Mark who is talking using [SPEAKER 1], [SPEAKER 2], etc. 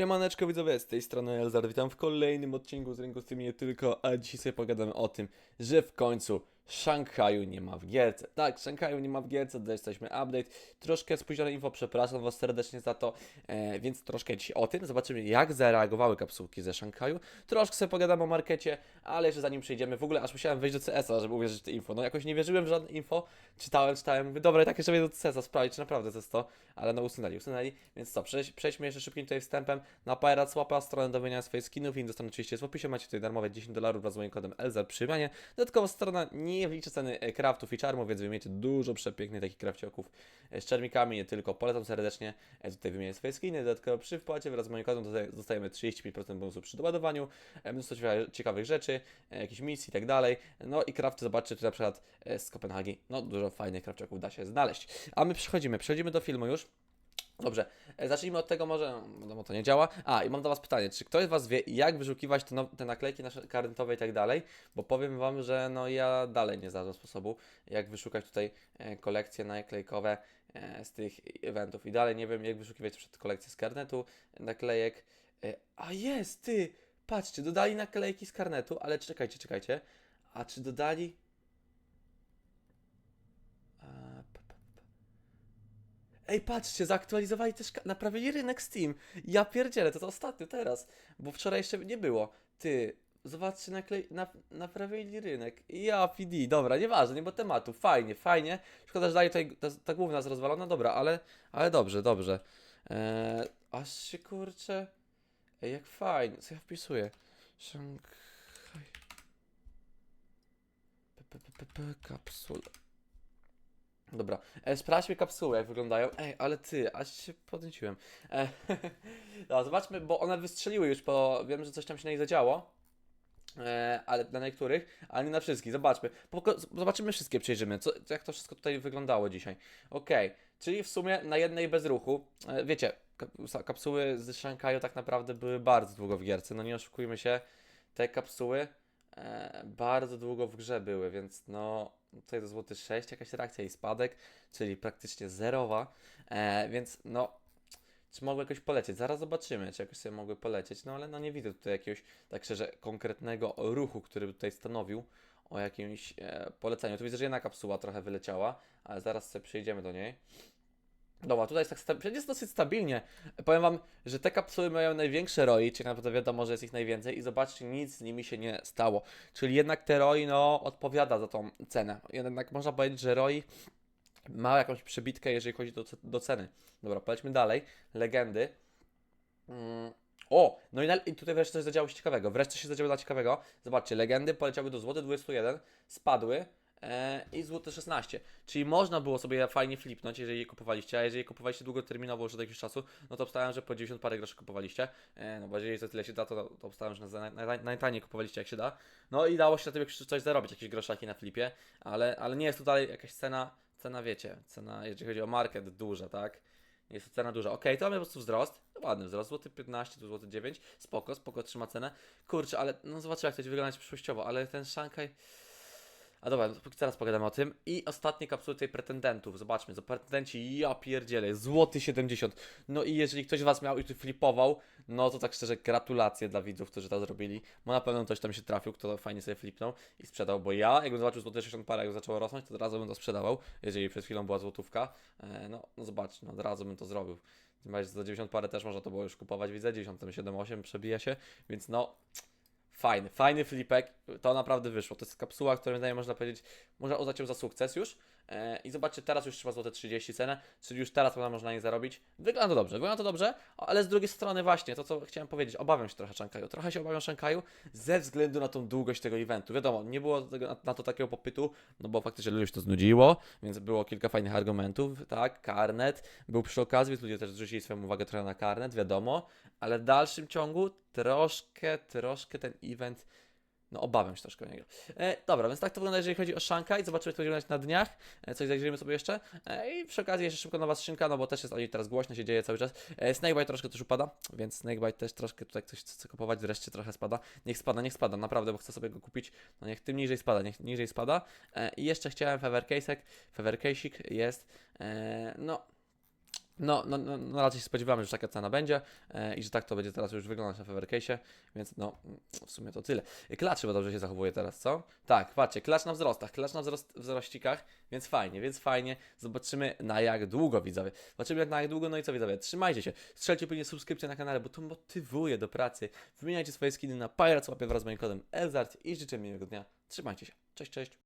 [SPEAKER 1] Siemaneczko widzowie, z tej strony Elzar, witam w kolejnym odcinku z Rynku Steam nie tylko, a dzisiaj sobie pogadamy o tym, że w końcu Szanghaju nie ma w gierce. Tak, Szanghaju nie ma w gierce, dostaliśmy update, troszkę spóźnione info, przepraszam was serdecznie za to, e, więc troszkę dzisiaj o tym, zobaczymy jak zareagowały kapsułki ze Szanghaju, troszkę sobie pogadamy o markecie, ale jeszcze zanim przejdziemy, w ogóle aż musiałem wejść do CS-a, żeby uwierzyć w te info, no jakoś nie wierzyłem w żadne info, czytałem, czytałem, mówię, dobra, tak jeszcze wejdę do CS-a, sprawdzić, czy naprawdę to jest to, ale no usunęli, usunęli, więc co, przejdź, przejdźmy jeszcze szybkim tutaj wstępem. Na Pirate Swapa, stronę do wymiany swoich skinów, link dostanę oczywiście jest w opisie, macie tutaj darmowe 10 dolarów wraz z moim kodem ELZAR przy. Dodatkowo strona nie wlicza ceny e, craftów i charmów, więc wymienicie dużo przepięknych takich crafcioków e, z czermikami, nie tylko, polecam serdecznie, e, tutaj wymienię swoje skiny, dodatkowo przy wpłacie wraz z moim kodem dostaje- dostajemy 35% bonusu przy doładowaniu, e, mnóstwo ciekawych- rzeczy, e, jakichś misji i tak dalej, no i crafty, zobaczcie, tu na przykład e, z Kopenhagi, no dużo fajnych crafcioków da się znaleźć. A my przechodzimy, przechodzimy do filmu już. Dobrze, e, zacznijmy od tego może, no to nie działa. A, i mam do Was pytanie, czy ktoś z Was wie, jak wyszukiwać te, now- te naklejki nasze karnetowe i tak dalej? Bo powiem Wam, że no ja dalej nie znalazłem sposobu, jak wyszukać tutaj e, kolekcje naklejkowe e, z tych eventów i dalej nie wiem, jak wyszukiwać przed kolekcję z karnetu, naklejek. E, a jest, ty! Patrzcie, dodali naklejki z karnetu, ale czekajcie, czekajcie. A czy dodali... Ej, patrzcie, zaktualizowali też, naprawili rynek Steam. Ja pierdzielę, to to ostatnio, teraz, bo wczoraj jeszcze nie było. Ty, zobaczcie, na, naprawili rynek. Ja, PD, dobra, nieważne, nie było tematu, fajnie, fajnie. Szkoda, że dali tutaj, ta, ta główna jest rozwalona, dobra, ale, ale dobrze, dobrze. Eee, aż się kurczę, ej, jak fajnie, co ja wpisuję? Szanghaj. P, kapsule. Dobra, e, sprawdźmy kapsuły, jak wyglądają. Ej, ale ty, aż się podnieciłem. E, no, zobaczmy, bo one wystrzeliły już, bo wiem, że coś tam się na nich zadziało. E, ale na niektórych, ale nie na wszystkich. Zobaczmy. Poko- zobaczymy wszystkie, przejrzymy, co, jak to wszystko tutaj wyglądało dzisiaj. Okej, czyli w sumie na jednej bez ruchu. E, wiecie, kap- kapsuły z Szanghaju tak naprawdę były bardzo długo w gierce, no nie oszukujmy się. Te kapsuły e, bardzo długo w grze były, więc no tutaj to złoty 6, jakaś reakcja i spadek, czyli praktycznie zerowa, e, więc no czy mogły jakoś polecieć? Zaraz zobaczymy, czy jakoś sobie mogły polecieć, no ale no nie widzę tutaj jakiegoś, tak szczerze, konkretnego ruchu, który by tutaj stanowił o jakimś e, poleceniu. Tu widzę, że jedna kapsuła trochę wyleciała, ale zaraz sobie przejdziemy do niej. Dobra, tutaj jest tak jest dosyć stabilnie. Powiem Wam, że te kapsuły mają największe ROI, czyli naprawdę wiadomo, że jest ich najwięcej i zobaczcie, nic z nimi się nie stało. Czyli jednak te ROI, no, odpowiada za tą cenę. Jednak można powiedzieć, że ROI ma jakąś przebitkę, jeżeli chodzi do, do ceny. Dobra, polećmy dalej. Legendy. Mm. O, no i, na, i tutaj wreszcie coś zadziało się ciekawego. Wreszcie się zadziało ciekawego. Zobaczcie, legendy poleciały do złoty 21, spadły i złoty 16. Czyli można było sobie fajnie flipnąć, jeżeli je kupowaliście, a jeżeli je kupowaliście długoterminowo już od jakiegoś czasu, no to obstałem, że po 90 parę groszy kupowaliście. E, no bo jeżeli za tyle się da, to, to obstałem, że na, na, na, najtaniej kupowaliście jak się da. No i dało się na tym coś zarobić, jakieś groszaki na flipie, ale, ale nie jest tutaj jakaś cena, cena wiecie, cena jeżeli chodzi o market duża, tak? Jest to cena duża. Okej, to mamy po prostu wzrost. Ładny wzrost. Złoty 15, tu złoty 9. Spoko, spoko, trzyma cenę. Kurczę, ale no zobaczymy jak to będzie wyglądać przyszłościowo, ale ten Shanghai... A dobra, no to zaraz pogadamy o tym. I ostatnie kapsuły tutaj pretendentów. Zobaczmy, za pretendenci, ja pierdzielę, złoty 70. No i jeżeli ktoś z Was miał i tu flipował, no to tak szczerze gratulacje dla widzów, którzy to zrobili. Bo na pewno ktoś tam się trafił, kto fajnie sobie flipnął i sprzedał, bo ja, jakbym zobaczył złote 60 parę, jak zaczęło rosnąć, to od razu bym to sprzedawał, jeżeli przed chwilą była złotówka. E, no, no zobacz, no od razu bym to zrobił. Tym bardziej, za 90 parę też można to było już kupować, widzę, 97,8 przebija się, więc no... Fajny, fajny flipek, to naprawdę wyszło. To jest kapsuła, którą zdaniem można powiedzieć, można uznać ją za sukces już. E, I zobaczcie, teraz już trzeba złote 30 cenę, czyli już teraz można na nie zarobić. Wygląda to dobrze, wygląda to dobrze, ale z drugiej strony właśnie, to co chciałem powiedzieć, obawiam się trochę Szankaju. Trochę się obawiam Szankaju ze względu na tą długość tego eventu. Wiadomo, nie było na to takiego popytu, no bo faktycznie ludziom się to znudziło, więc było kilka fajnych argumentów, tak, karnet był przy okazji, więc ludzie też zwrócili swoją uwagę trochę na karnet, wiadomo, ale w dalszym ciągu troszkę, troszkę ten event no obawiam się troszkę o niego. E, dobra, więc tak to wygląda, jeżeli chodzi o Shanghai. Zobaczymy, to będzie wyglądać na dniach. E, coś zajrzyjmy sobie jeszcze. E, I przy okazji jeszcze szybko nowa skrzynka, no bo też jest teraz głośno, się dzieje cały czas. E, Snakebite troszkę też upada, więc Snakebite też troszkę tutaj ktoś chce kupować, wreszcie trochę spada. Niech spada, niech spada, naprawdę, bo chcę sobie go kupić. No niech tym niżej spada, niech niżej spada. E, I jeszcze chciałem Feather Case'ek. Feather Case'ik jest, e, no No, no, no, no raczej się spodziewamy, że taka cena będzie e, i że tak to będzie teraz już wyglądać na Fevercase'ie, więc no, w sumie to tyle. Klacz chyba dobrze się zachowuje teraz, co? Tak, patrzcie, klacz na wzrostach, klacz na wzrost, wzrościkach, więc fajnie, więc fajnie. Zobaczymy na jak długo, widzowie. Zobaczymy jak na jak długo, no i co widzowie, trzymajcie się. Strzelcie pewnie subskrypcję na kanale, bo to motywuje do pracy. Wymieniajcie swoje skiny na Pirates, łapie wraz z moim kodem Elzart i życzę miłego dnia. Trzymajcie się. Cześć, cześć.